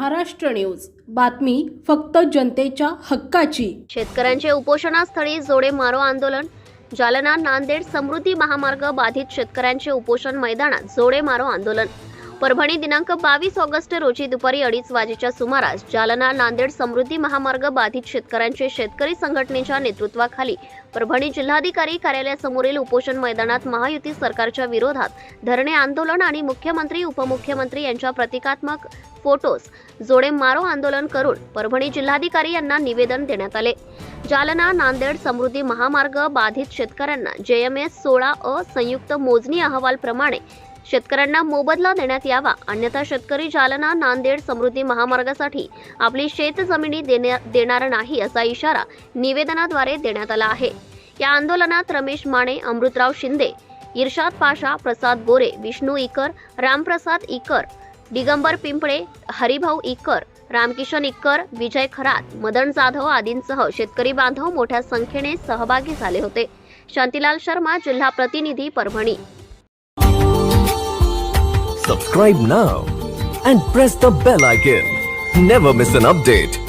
Maharashtra news. बातमी फक्त जनतेच्या हक्काची. शेतकऱ्यांचे उपोषणास्थळी जोडे मारो आंदोलन. जालना नांदेड समृद्धी महामार्ग बाधित शेतकऱ्यांचे उपोषण मैदानात जोडे मारो आंदोलन. परभणी दिनांक बावीस ऑगस्ट रोजी दुपारी अडीच वाजेच्या सुमारास जालना नांदेड समृद्धी महामार्ग बाधित शेतकऱ्यांचे शेतकरी संघटनेच्या नेतृत्वाखाली परभणी जिल्हाधिकारी कार्यालयासमोरील उपोषण मैदानात महायुती सरकारच्या विरोधात धरणे आंदोलन आणि मुख्यमंत्री उपमुख्यमंत्री यांच्या प्रतिकात्मक फोटोज जोडे मारो आंदोलन करून परभणी जिल्हाधिकारी यांना निवेदन देण्यात आले. जालना नांदेड समृद्धी महामार्ग बाधित शेतकऱ्यांना जेएमएस सोळा अ संयुक्त मोजणी अहवालप्रमाणे शेतकऱ्यांना मोबदला देण्यात यावा. अन्यथा शेतकरी जालना नांदेड समृद्धी महामार्गासाठी आपली शेत जमिनी देणार नाही असा इशारा निवेदनाद्वारे देण्यात आला आहे. या आंदोलनात रमेश माने अमृतराव शिंदे इर्शाद पाशा प्रसाद गोरे विष्णू इकर रामप्रसाद इकर दिगंबर पिंपळे हरिभाऊ इकर रामकिशन इक्कर विजय खरात मदन जाधव आदींसह शेतकरी बांधव मोठ्या संख्येने सहभागी झाले होते. शांतीलाल शर्मा जिल्हा प्रतिनिधी Parbhani. Subscribe now and press the bell icon never miss an update